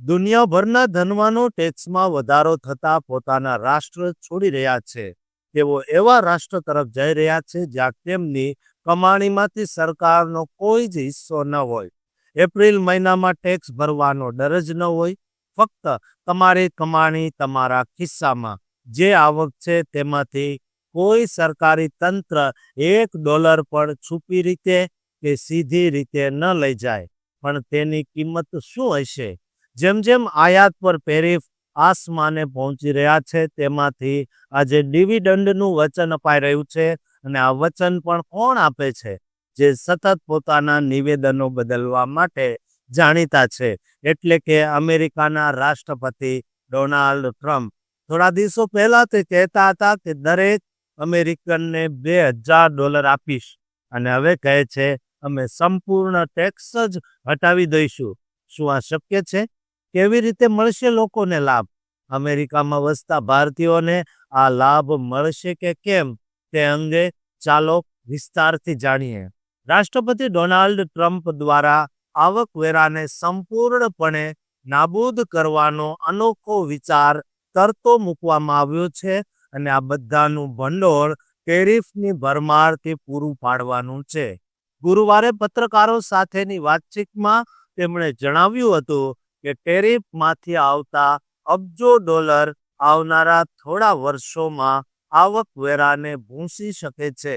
દુનિયાભરના ધનવાનો ટેક્સમાં વધારો થતા પોતાના રાષ્ટ્ર છોડી રહ્યા છે. તેઓ એવા રાષ્ટ્ર તરફ જઈ રહ્યા છે જ્યાં તેમની કમાણીમાંથી સરકારનો કોઈ જ હિસ્સો ન હોય. એપ્રિલ મહિનામાં ટેક્સ ભરવાનો ડર જ ન હોય. ફક્ત તમારી કમાણી તમારા ખિસ્સામાં. જે આવક છે તેમાંથી કોઈ સરકારી તંત્ર એક ડોલર પણ છુપી રીતે કે સીધી રીતે ન લઈ જાય. પણ તેની કિંમત શું હશે? જેમ જેમ આયાત પર પેરિફ આસમાને પહોંચી રહ્યા છે, તેમાંથી આજે ડિવિડન્ડનું વચન અપાઈ રહ્યું છે અને આ વચન પણ કોણ આપે છે? જે સતત પોતાના નિવેદનો બદલવા માટે જાણીતા છે. એટલે કે અમેરિકાના રાષ્ટ્રપતિ ડોનાલ્ડ ટ્રમ્પ. થોડા દિવસો પહેલા તે કહેતા હતા કે દરેક અમેરિકનને બે હજાર ડોલર આપીશ. અને હવે કહે છે, અમે સંપૂર્ણ ટેક્સ જ હટાવી દઈશું. શું આ શક્ય છે? કેવી રીતે મળશે લોકોને લાભ? અમેરિકામાં વસતા ભારતીયોને આ લાભ મળશે કે કેમ? તે અંગે ચાલો વિસ્તારથી જાણીએ. રાષ્ટ્રપતિ ડોનાલ્ડ ટ્રમ્પ દ્વારા આવકવેરાને સંપૂર્ણપણે નાબૂદ કરવાનો અનોખો વિચાર તરતો મૂકવામાં આવ્યો છે અને આ બધાનું ભંડોળ ટેરિફની ભરમારથી પૂરું પાડવાનું છે. ગુરુવારે પત્રકારો સાથેની વાતચીતમાં તેમણે જણાવ્યું હતું કે ટેરિફમાંથી આવતા અબજો ડોલર આવનારા થોડા વર્ષોમાં આવકવેરાને ભૂંસી શકે છે.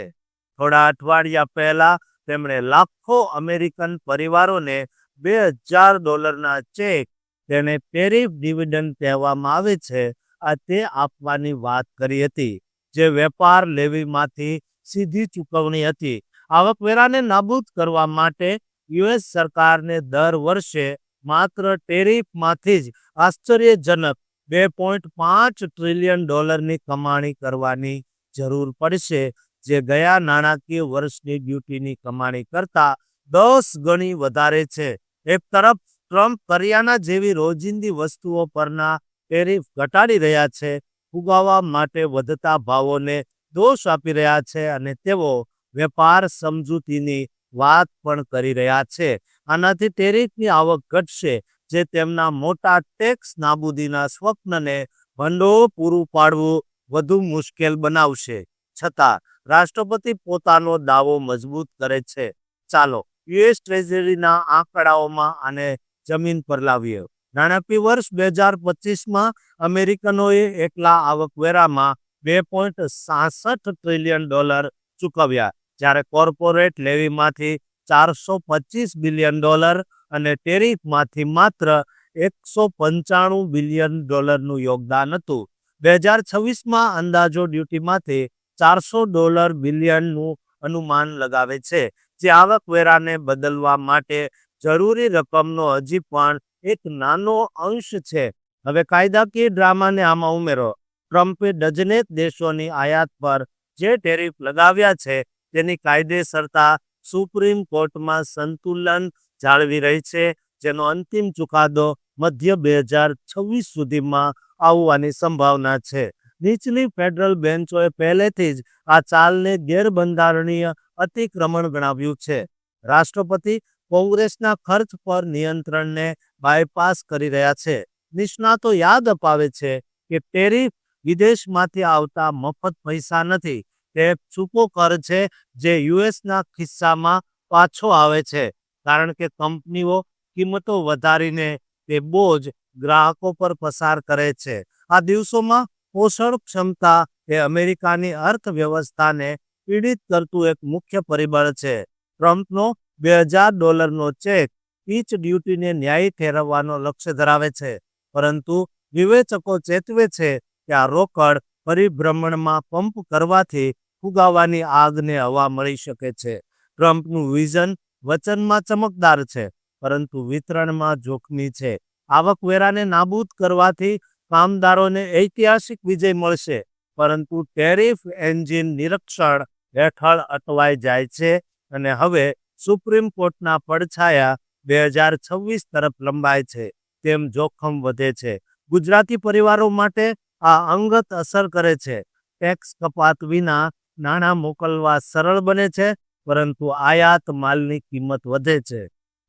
થોડા અઠવાડિયા પહેલા તેમણે લાખો અમેરિકન પરિવારોને બે હજાર ડોલરના ચેક તેને ટેરિફ ડિવિડન્ડ કહેવામાં આવે છે, આ તે આપવાની વાત કરી હતી, જે વેપાર લેવીમાંથી સીધી ચૂકવણી હતી. આવકવેરાને નાબૂદ કરવા માટે યુએસ સરકારને દર વર્ષે માત્ર ટેરિફમાંથી જ આશ્ચર્યજનક બે પોઈન્ટ પાંચ ટ્રિલિયન ડોલરની કમાણી કરવાની જરૂર પડશે, જે ગયા નાણાકીય વર્ષની ડ્યુટીની કમાણી કરતા દસ ગણી વધારે છે. એક તરફ, ટ્રમ્પ કરિયાના જેવી રોજિંદી વસ્તુઓ પરના ટેરિફ ઘટાડી રહ્યા છે ફુગાવા માટે વધતા ભાવોને દોષ આપી રહ્યા છે અને તેઓ વેપાર સમજૂતીની વાત પણ કરી રહ્યા છે. આનાથી ટેરિફની આવક ઘટશે, જે તેમના મોટા ટેક્સ નાબૂદીના સ્વપ્નને ભંડોળ પૂરું પાડવું વધુ મુશ્કેલ બનાવશે. છતાં, રાષ્ટ્રપતિ પોતાનો દાવો મજબૂત કરે છે. ચાલો, યુએસ ટ્રેઝરીના આંકડાઓમાં આને જમીન પર લાવીએ. નાણાકીય વર્ષ બે હજાર પચીસમાં અમેરિકનોએ એકલા આવકવેરામાં બે પોઈન્ટ સાસઠ ટ્રિલિયન ડોલર ચૂકવ્યા. જ્યારે કોર્પોરેટ લેવીમાંથી ચારસો પચીસ બિલિયન ડોલર અને ટેરિફમાંથી માત્ર એકસો પંચાણું બિલિયન ડોલરનું યોગદાન હતું. બે હજાર છવ્વીસમાં અંદાજો ડ્યુટીમાંથી ચારસો ડોલર બિલિયનનું અનુમાન લગાવે છે, જે આવકવેરાને બદલવા માટે જરૂરી રકમનો હજી પણ એક નાનો અંશ છે. હવે કાયદાકીય ડ્રામાને આમાં ઉમેરો. ટ્રમ્પે ડઝનેક દેશોની આયાત પર જે ટેરિફ લગાવ્યા છે તેની કાયદેસરતા સુપ્રીમ કોર્ટમાં સંતુલન જાળવી રહી છે, જેનો અંતિમ ચુકાદો મધ્ય બે હજાર છવ્વીસ સુધીમાં આવવાની સંભાવના છે. નીચલી ફેડરલ બેન્ચોએ પહેલેથી જ આ ચાલને ગેરબંધારણીય અતિક્રમણ ગણાવ્યું છે. રાષ્ટ્રપતિ કોંગ્રેસના ખર્ચ પર નિયંત્રણને બાયપાસ કરી રહ્યા છે. નિષ્ણાતો યાદ અપાવે છે કે ટેરિફ વિદેશમાંથી આવતા મફત પૈસા નથી તે છૂપો કર છે જે યુએસના ખિસ્સામાં પાછો આવે છે. કારણ કે કંપનીઓ કિંમતો વધારીને તે બોજ ગ્રાહકો પર પસાર કરે છે. આ દિવસોમાં પોષણ ક્ષમતા એ અમેરિકાની અર્થવ્યવસ્થાને પીડિત કરતું એક મુખ્ય પરિબળ છે. ટ્રમ્પનો બે હજાર ડોલરનો ચેક પીચ ડ્યુટીને ન્યાયી ઠેરવવાનો લક્ષ્ય ધરાવે છે. પરંતુ વિવેચકો ચેતવે છે કે આ રોકડ પરિભ્રમણમાં પંપ કરવાથી ફુગાવાની આગને હવા મળી શકે છે. ટ્રમ્પનું વિઝન વચનમાં ચમકદાર છે, પરંતુ વિતરણમાં જોખમી છે. આવકવેરાને નાબૂદ કરવાથી કામદારોને ઐતિહાસિક વિજય મળશે, પરંતુ ટેરિફ એન્જિન નિરીક્ષણ હેઠળ અટવાઈ જાય છે અને હવે સુપ્રીમ કોર્ટના પડછાયા બે હજાર છવ્વીસ તરફ લંબાય છે, તેમ જોખમ વધે છે. ગુજરાતી પરિવારો માટે આ અંગત અસર કરે છે. ટેક્સ કપાત વિના નાણાં મોકલવા સરળ બને છે, પરંતુ આયાત માલની કિંમત વધે છે.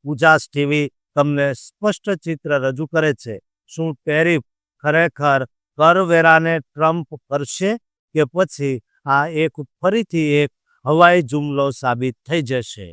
ઉજાસ ટીવી તમને સ્પષ્ટ ચિત્ર રજૂ કરે છે. શું ટેરિફ ખરેખર કરવેરાને ટ્રમ્પ કરશે કે પછી આ એક ફરીથી એક હવાઈ જુમલો સાબિત થઈ જશે?